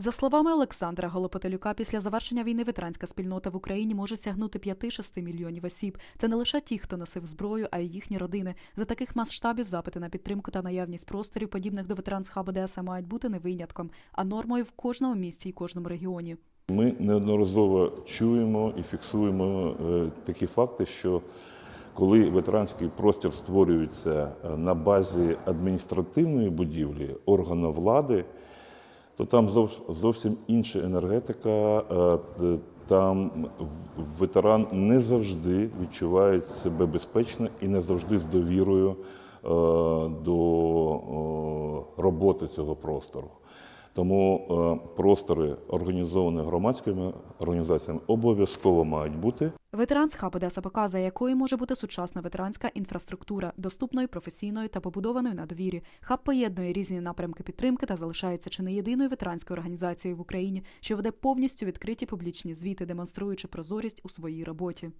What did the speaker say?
За словами Олександра Голопотелюка, після завершення війни ветеранська спільнота в Україні може сягнути 5-6 мільйонів осіб. Це не лише ті, хто носив зброю, а й їхні родини. За таких масштабів запити на підтримку та наявність просторів, подібних до ветеранс-хаб Одеса, мають бути не винятком, а нормою в кожному місті і кожному регіоні. Ми неодноразово чуємо і фіксуємо е, такі факти, що коли ветеранський простір створюється е, на базі адміністративної будівлі органу влади, то там зовсім інша енергетика. е, Там ветеран не завжди відчуває себе безпечно і не завжди з довірою е, до роботи цього простору. Тому е, простори, організовані громадськими організаціями, обов'язково мають бути. Ветеранс-хаб Одеса показує, якою може бути сучасна ветеранська інфраструктура, доступною, професійною та побудованою на довірі. Хаб поєднує різні напрямки підтримки та залишається чи не єдиною ветеранською організацією в Україні, що веде повністю відкриті публічні звіти, демонструючи прозорість у своїй роботі.